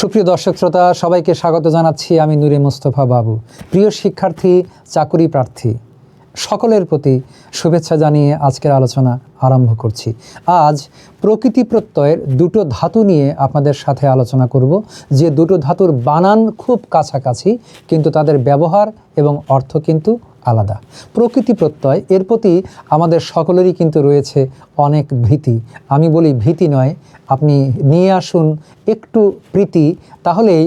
সুপ্রিয় দর্শক শ্রোতা, সবাইকে স্বাগত জানাচ্ছি আমি নুরে মুস্তফা বাবু। প্রিয় শিক্ষার্থী, চাকুরি প্রার্থী, সকলের প্রতি শুভেচ্ছা জানিয়ে আজকের আলোচনা আরম্ভ করছি। আজ প্রকৃতি প্রত্যয়ের দুটো ধাতু নিয়ে আপনাদের সাথে আলোচনা করব। যে দুটো ধাতুর বানান খুব কাছাকাছি, কিন্তু তাদের ব্যবহার এবং অর্থ কিন্তু আলাদা। প্রকৃতি প্রত্যয়, এর প্রতি আমাদের সকলেরই কিন্তু রয়েছে অনেক ভীতি। আমি বলি ভীতি নয়, আপনি নিয়ে আসুন একটু প্রীতি, তাহলেই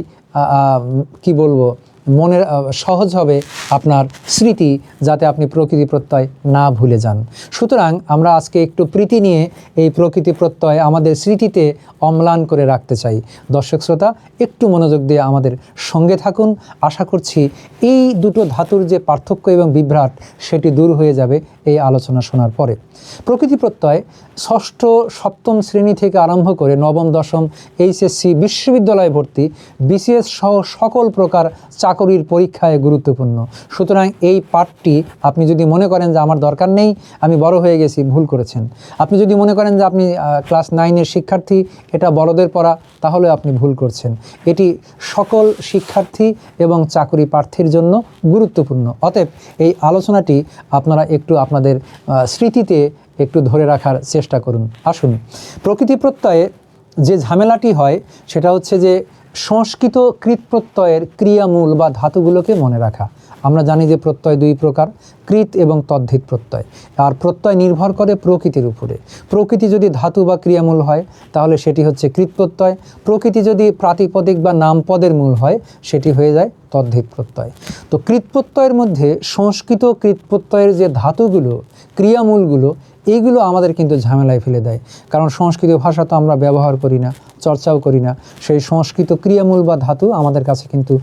কি বলব মনের আ, সহজ হবে আপনার স্মৃতি যাতে আপনি প্রকৃতি প্রত্যয় না ভুলে যান। সুতরাং আমরা আজকে একটু প্রীতি নিয়ে এই প্রকৃতি প্রত্যয় আমাদের স্মৃতিতে অম্লান করে রাখতে চাই। দর্শক শ্রোতা একটু মনোযোগ দিয়ে আমাদের সঙ্গে থাকুন। আশা করছি এই দুটো ধাতুর যে পার্থক্য এবং বিভ্রাট সেটি দূর হয়ে যাবে এই আলোচনা শোনার পরে। প্রকৃতি প্রত্যয় ষষ্ঠ সপ্তম শ্রেণি থেকে আরম্ভ করে নবম দশম এইচএসসি বিশ্ববিদ্যালয়ে ভর্তি বিসিএস সহ সকল প্রকার চাকরির পরীক্ষায় গুরুত্বপূর্ণ। সুতরাং এই পাঠটি আপনি যদি মনে করেন যে আমার দরকার নেই, আমি বড় হয়ে গেছি, ভুল করেছেন। আপনি যদি মনে করেন যে আপনি ক্লাস নাইনের শিক্ষার্থী, এটা বড়দের পড়া, তাহলে আপনি ভুল করছেন। এটি সকল শিক্ষার্থী এবং চাকরি প্রার্থীর জন্য গুরুত্বপূর্ণ। অতএব এই আলোচনাটি আপনারা একটু আপনাদের স্মৃতিতে একটু ধরে রাখার চেষ্টা করুন। আসুন। প্রকৃতি প্রত্যয়ে যে ঝামেলাটি হয়, সেটা হচ্ছে যে সংস্কৃত কৃত প্রত্যয়ের ক্রিয়ামূল বা ধাতুগুলোকে মনে রাখা। আমরা জানি যে প্রত্যয় দুই প্রকার, কৃত এবং তদ্ধিত প্রত্যয়। আর প্রত্যয় নির্ভর করে প্রকৃতির উপরে। প্রকৃতি যদি ধাতু বা ক্রিয়ামূল হয়, তাহলে সেটি হচ্ছে কৃত প্রত্যয় প্রকৃতি যদি প্রাতিপদিক বা নামপদের মূল হয়, সেটি হয়ে যায় তদ্ধিত প্রত্যয়। তো কৃত প্রত্যয়ের মধ্যে সংস্কৃত কৃত প্রত্যয়ের যে ধাতুগুলো, ক্রিয়ামূলগুলো এইগুলো আমাদের কিন্তু ঝামেলায় ফেলে দেয়। কারণ সংস্কৃত ভাষা তো আমরা ব্যবহার করি না, চর্চাও করি না। সেই সংস্কৃত ক্রিয়ামূল বা ধাতু আমাদের কাছে কিন্তু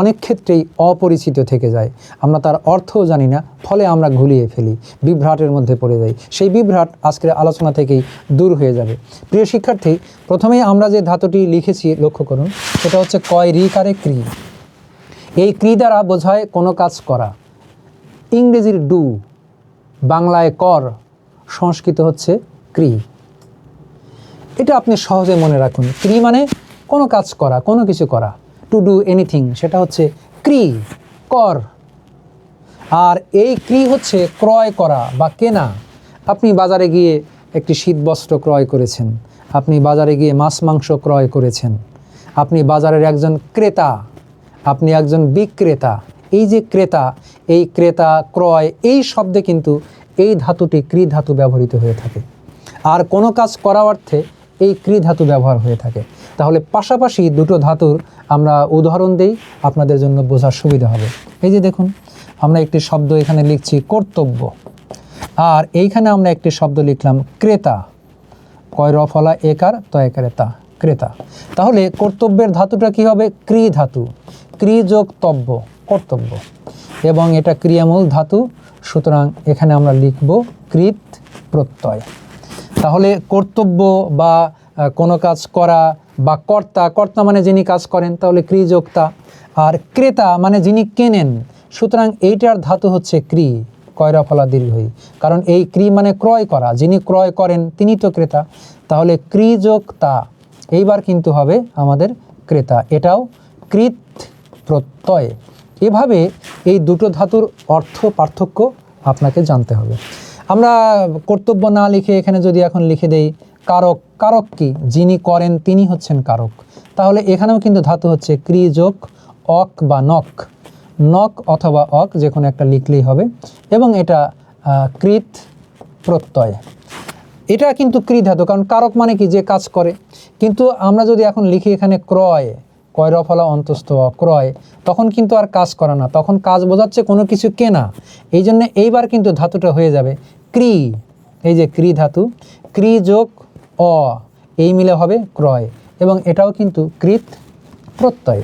অনেক ক্ষেত্রেই অপরিচিত থেকে যায়। আমরা তার অর্থও জানি না, ফলে আমরা ঘুলিয়ে ফেলি, বিভ্রাটের মধ্যে পড়ে যাই। সেই বিভ্রাট আজকের আলোচনা থেকেই দূর হয়ে যাবে। প্রিয় শিক্ষার্থী, প্রথমেই আমরা যে ধাতুটি লিখেছি, লক্ষ্য করুন, সেটা হচ্ছে কয় রিকারে ক্রি এই ক্রি দ্বারা বোঝায় কোনো কাজ করা। ইংরেজির ডু, বাংলায় কর সংস্কৃত হচ্ছে ক্রি। এটা আপনি সহজে মনে রাখুন। ক্রি মানে কোনো কাজ করা, কোনো কিছু করা। টু ডু এনিথিং সেটা হচ্ছে ক্রি, কর। আর এই ক্রি হচ্ছে ক্রয় করা বা কেনা। আপনি বাজারে গিয়ে একটি শীতবস্ত্র ক্রয় করেছেন। আপনি বাজারে গিয়ে মাছ, মাংস ক্রয় করেছেন। আপনি বাজারের একজন ক্রেতা। আপনি একজন বিক্রেতা। এই যে ক্রেতা, এই ক্রেতা ক্রয়, এই শব্দে কিন্তু এই ধাতুটি ক্রি ধাতু ব্যবহৃত হয়ে থাকে। আর কোনো কাজ করা অর্থে এই ক্রি ধাতু ব্যবহার হয়ে থাকে। তাহলে পাশাপাশি দুটো ধাতুর আমরা উদাহরণ দেই, আপনাদের জন্য বোঝার সুবিধা হবে। এই যে দেখুন, আমরা একটি শব্দ এখানে লিখছি কর্তব্য। আর এইখানে আমরা একটি শব্দ লিখলাম ক্রেতা। কয় রফলা একার তয়কারে তা, ক্রেতা। তাহলে কর্তব্যের ধাতুটা কি হবে? ক্রি ধাতু ক্রি যোগ তব্য। কর্তব্য। এবং এটা ক্রিয়ামূল ধাতু, সুতরাং এখানে আমরা লিখব কৃত প্রত্যয়। তাহলে কর্তব্য বা কোনো কাজ করা বা কর্তা কর্তা মানে যিনি কাজ করেন, তাহলে ক্রিযোক্তা। আর ক্রেতা মানে যিনি কেনেন, সুতরাং এইটার ধাতু হচ্ছে ক্রি কয়রা ফলা দীর্ঘই কারণ এই ক্রি মানে ক্রয় করা, যিনি ক্রয় করেন, তিনি তো ক্রেতা। তাহলে ক্রিযোক্তা, এইবার কিন্তু হবে আমাদের ক্রেতা। এটাও কৃত প্রত্যয়। এভাবে এই দুটো ধাতুর অর্থ পার্থক্য আপনাকে জানতে হবে। আমরা কর্তব্য না লিখে এখানে যদি এখন লিখে দেই, কারক কারক কি? যিনি করেন তিনি হচ্ছেন কারক। তাহলে এখানেও কিন্তু ধাতু হচ্ছে ক্রিযোগ অক বা নক। নক অথবা অক যে কোনো একটা লিখলেই হবে এবং এটা কৃত প্রত্যয়। এটা কিন্তু ক্রি ধাতু কারণ কারক মানে কি? যে কাজ করে। কিন্তু আমরা যদি এখন লিখি এখানে ক্রয় কয় রফলা অন্তস্থ, ক্রয়, তখন কিন্তু আর কাজ করা না। তখন কাজ বোঝাচ্ছে কোনো কিছু কেনা। এই জন্য এইবার কিন্তু ধাতুটা হয়ে যাবে ক্রি। এই যে ক্রি ধাতু, ক্রি যোগ অ, এই মিলে হবে ক্রয়। এবং এটাও কিন্তু কৃত প্রত্যয়।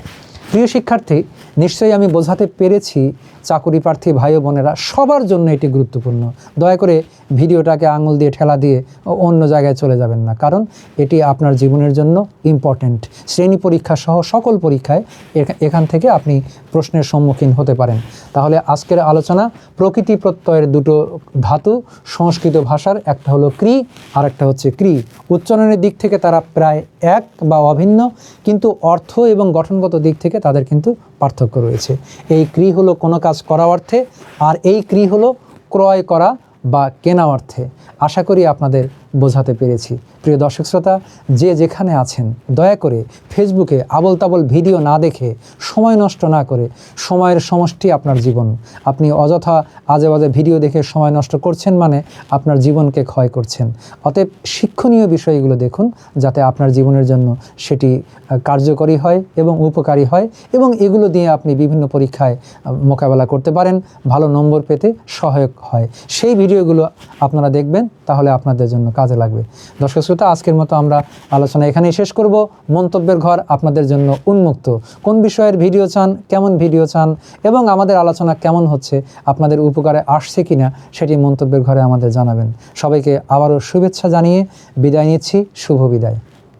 প্রিয় শিক্ষার্থী, নিশ্চয়ই আমি বোঝাতে পেরেছি চাকুরি প্রার্থী ভাই বোনেরা সবার জন্য এটি গুরুত্বপূর্ণ। দয়া করে ভিডিওটাকে আঙুল দিয়ে, ঠেলা দিয়ে অন্য জায়গায় চলে যাবেন না, কারণ এটি আপনার জীবনের জন্য ইম্পর্ট্যান্ট শ্রেণি পরীক্ষা সহ সকল পরীক্ষায় এখান থেকে আপনি প্রশ্নের সম্মুখীন হতে পারেন। তাহলে আজকের আলোচনা প্রকৃতি প্রত্যয়ের দুটো ধাতু, সংস্কৃত ভাষার একটা হলো ক্রি আর একটা হচ্ছে ক্রি। উচ্চারণের দিক থেকে তারা প্রায় এক বা অভিন্ন, কিন্তু অর্থ এবং গঠনগত দিক থেকে তাদের কিন্তু পার্থক্য রয়েছে। এই ক্রি হলো কোনো কাজ করা অর্থে আর এই ক্রি হলো ক্রয় করা বা কেনা অর্থে। আশা করি আপনাদের বোঝাতে পেরেছি। প্রিয় দর্শক শ্রোতা, যে যেখানে আছেন, দয়া করে ফেসবুকে আবল তাবল ভিডিও না দেখে সময় নষ্ট না করে সময়ের সমষ্টি আপনার জীবন। আপনি অযথা আজে বাজে ভিডিও দেখে সময় নষ্ট করছেন মানে আপনার জীবনকে ক্ষয় করছেন। অতএব শিক্ষণীয় বিষয়গুলো দেখুন যাতে আপনার জীবনের জন্য সেটি কার্যকরী হয় এবং উপকারী হয় এবং এগুলো দিয়ে আপনি বিভিন্ন পরীক্ষায় মোকাবেলা করতে পারেন, ভালো নম্বর পেতে সহায়ক হয়। সেই ভিডিওগুলো আপনারা দেখবেন, তাহলে আপনাদের জন্য কাজে লাগবে। দর্শক শ্রোতা, আজকের মতো আমরা আলোচনা এখানেই শেষ করব। মন্তব্যের ঘর আপনাদের জন্য উন্মুক্ত। কোন বিষয়ের ভিডিও চান, কেমন ভিডিও চান, এবং আমাদের আলোচনা কেমন হচ্ছে, আপনাদের উপকারে আসছে কিনা, সেটি মন্তব্যের ঘরে আমাদের জানাবেন। সবাইকে আবারও শুভেচ্ছা জানিয়ে বিদায় নিচ্ছি। শুভ বিদায়।